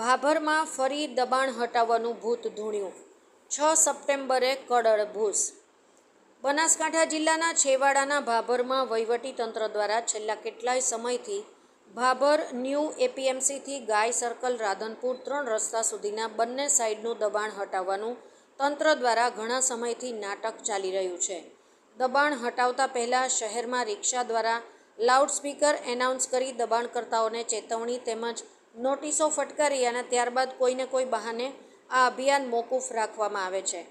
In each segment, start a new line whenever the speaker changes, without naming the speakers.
ભાભરમાં ફરી દબાણ હટાવવાનું ભૂત ધૂણ્યું. છ સપ્ટેમ્બરે કડળ ભૂસ. બનાસકાંઠા જિલ્લાના છેવાડાના ભાભરમાં વહીવટી તંત્ર દ્વારા છેલ્લા કેટલાય સમયથી ભાભર ન્યૂ એપીએમસીથી ગાય સર્કલ રાધનપુર ત્રણ રસ્તા સુધીના બંને સાઈડનું દબાણ હટાવવાનું તંત્ર દ્વારા ઘણા સમયથી નાટક ચાલી રહ્યું છે. દબાણ હટાવતા પહેલાં શહેરમાં રિક્ષા દ્વારા લાઉડસ્પીકર એનાઉન્સ કરી દબાણકર્તાઓને ચેતવણી તેમજ નોટિસો ફટકારી અને ત્યારબાદ કોઈને કોઈ બહાને આ અભિયાન મોકૂફ રાખવામાં આવે છે.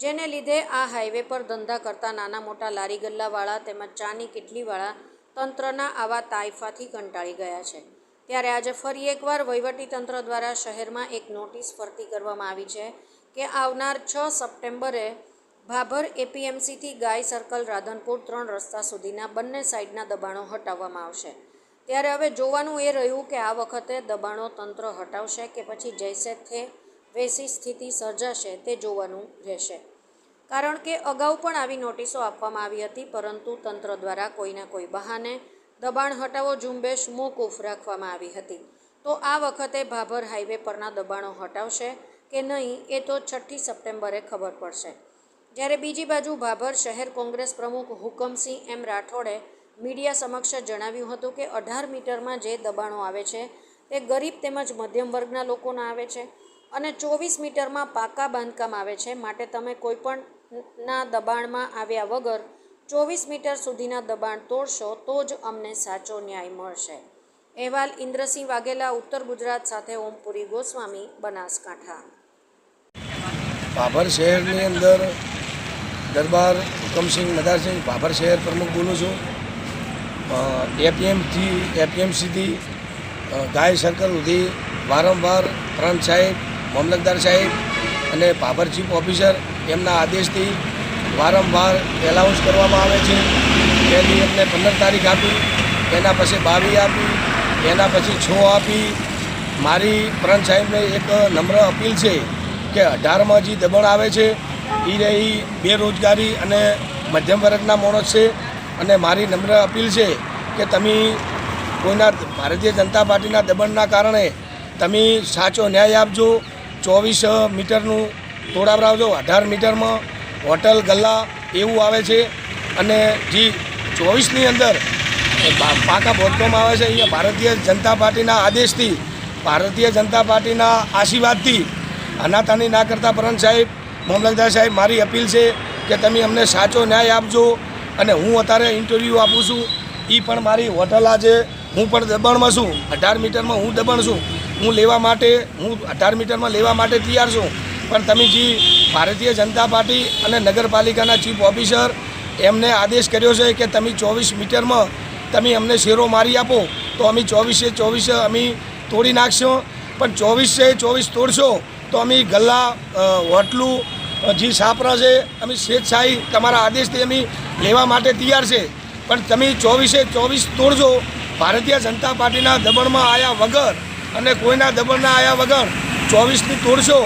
જેને લીધે આ હાઈવે પર ધંધા કરતા નાના મોટા લારી ગલ્લાવાળા તેમજ ચાની કીટલીવાળા તંત્રના આવા તાઇફાથી કંટાળી ગયા છે. ત્યારે આજે ફરી એકવાર તંત્ર દ્વારા શહેરમાં એક નોટિસ ફરતી કરવામાં આવી છે કે આવનાર છ સપ્ટેમ્બરે ભાભર એપીએમસીથી ગાય સર્કલ રાધનપુર ત્રણ રસ્તા સુધીના બંને સાઇડના દબાણો હટાવવામાં આવશે. ત્યારે હવે જોવાનું એ રહ્યું કે આ વખતે દબાણો તંત્ર હટાવશે કે પછી જૈસે થે વૈસી સ્થિતિ સર્જાશે તે જોવાનું રહેશે. કારણ કે અગાઉ પણ આવી નોટિસો આપવામાં આવી હતી, પરંતુ તંત્ર દ્વારા કોઈના કોઈ બહાને દબાણ હટાવો ઝુંબેશ મોકૂફ રાખવામાં આવી હતી. તો આ વખતે ભાભર હાઈવે પરના દબાણો હટાવશે કે નહીં એ તો છઠ્ઠી સપ્ટેમ્બરે ખબર પડશે. જ્યારે બીજી બાજુ ભાભર શહેર કોંગ્રેસ પ્રમુખ હુકમસિંહ એમ રાઠોડે મીડિયા સમક્ષ જણાવ્યું હતું કે અઢાર મીટરમાં જે દબાણો આવે છે, તે ગરીબ તેમજ મધ્યમ વર્ગના લોકોના આવે છે અને ચોવીસ મીટરમાં પાકા બાંધકામ આવે છે. માટે તમે કોઈપણના દબાણમાં આવ્યા વગર ચોવીસ મીટર સુધીના દબાણ તોડશો તો જ અમને સાચો ન્યાય મળશે. અહેવાલ ઇન્દ્રસિંહ વાઘેલા, ઉત્તર ગુજરાત સાથે ઓમપુરી ગોસ્વામી, બનાસકાંઠા.
ભાભર શહેરની અંદર દરબાર હુકમસિંહ મદારસિંહ ભાભર શહેર પ્રમુખ બોલું છું. એપીએમથી એપીએમસીથી ગાય સર્કલ સુધી વારંવાર ફ્રન્ટ સાહેબ, મામલતદાર સાહેબ અને પાભર ચીફ ઓફિસર એમના આદેશથી વારંવાર એલાઉન્સ કરવામાં આવે છે. પહેલી એમને પંદર તારીખ આપી, એના પછી બાવીસ આપી, એના પછી છ આપી. મારી પ્રાંત સાહેબને એક નમ્ર અપીલ છે કે અઢારમાં જે દબાણ આવે છે એ રહી બેરોજગારી અને મધ્યમ વર્ગના માણસ છે. અને મારી નમ્ર અપીલ છે કે તમે કોઈના ભારતીય જનતા પાર્ટીના દબાણના કારણે તમે સાચો ન્યાય આપજો. ચોવીસ મીટરનું તોડાવરાવજો અઢાર મીટરમાં હોટલ, ગલ્લા એવું આવે છે. અને જે ચોવીસની અંદર પાકા બાંધવામાં આવે છે, અહીંયા ભારતીય જનતા પાર્ટીના આદેશથી, ભારતીય જનતા પાર્ટીના આશીર્વાદથી, અનાથાની ના કરતા પરમ સાહેબ, મામલતદાર સાહેબ, મારી અપીલ છે કે તમે અમને સાચો ન્યાય આપજો. અને હું અત્યારે ઇન્ટરવ્યૂ આપું છું. એ પણ મારી હોટલ આજે. હું પણ દબાણમાં છું. અઢાર મીટરમાં હું દબાણ છું. હું લેવા માટે, હું અઢાર મીટરમાં લેવા માટે તૈયાર છું. પણ તમે જે ભારતીય જનતા પાર્ટી અને નગરપાલિકાના ચીફ ઓફિસર એમને આદેશ કર્યો છે કે તમે ચોવીસ મીટરમાં તમે અમને શેરો મારી આપો, તો અમે ચોવીસે ચોવીસે અમે તોડી નાખશો. પણ ચોવીસે ચોવીસ તોડશો, તો અમે ગલ્લા હોટલું જે સાપરા છે, અમે સ્વેચ્છાએ તમારા આદેશથી અમે લેવા માટે તૈયાર છે. પણ તમે ચોવીસે ચોવીસ તોડજો, ભારતીય જનતા પાર્ટીના દબાણમાં આવ્યા વગર અને કોઈના દબાણના આવ્યા વગર ચોવીસની તોડશો,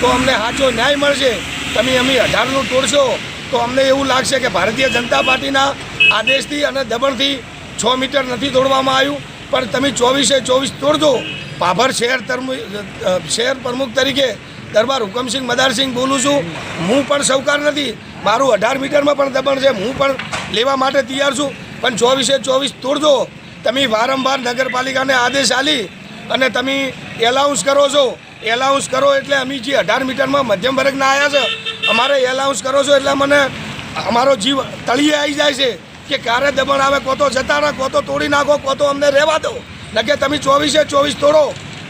તો અમને સાચો ન્યાય મળશે. તમે અમે અઢારનું તોડશો, તો અમને એવું લાગશે કે ભારતીય જનતા પાર્ટીના આદેશથી અને દબણથી છ મીટર નથી તોડવામાં આવ્યું. પણ તમે ચોવીસે ચોવીસ તોડજો. ભાભર શહેર શહેર પ્રમુખ તરીકે દરબાર હુકમસિંહ મદારસિંહ બોલું છું. હું પણ સૌકાર નથી. મારું અઢાર મીટરમાં પણ દબાણ છે. હું પણ લેવા માટે તૈયાર છું. પણ ચોવીસે ચોવીસ તોડજો. તમે વારંવાર નગરપાલિકાને આદેશ આલી અને તમે એલાઉન્સ કરો છો. એલાઉન્સ કરો એટલે અમે જે અઢાર મીટરમાં મધ્યમ વર્ગના આવ્યા છે, અમારે એલાઉન્સ કરો છો એટલે મને અમારો જીવ તળિયે આવી જાય છે કે ક્યારે દબાણ આવે કોતો જતા ના કોતો તોડી નાખો કોતો અમને રહેવા દો. ન કે તમે ચોવીસે ચોવીસ તોડો.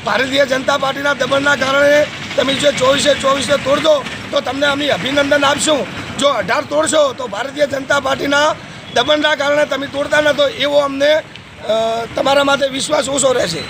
ભારતીય જનતા પાર્ટીના દબાણના કારણે તમે જો ચોવીસે ચોવીસે તોડશો, તો તમને અમે અભિનંદન આપશું. જો અઢાર તોડશો, તો ભારતીય જનતા પાર્ટીના દબાણના કારણે તમે તોડતા નતો એવો અમને તમારા માટે વિશ્વાસ ઓછો રહેશે.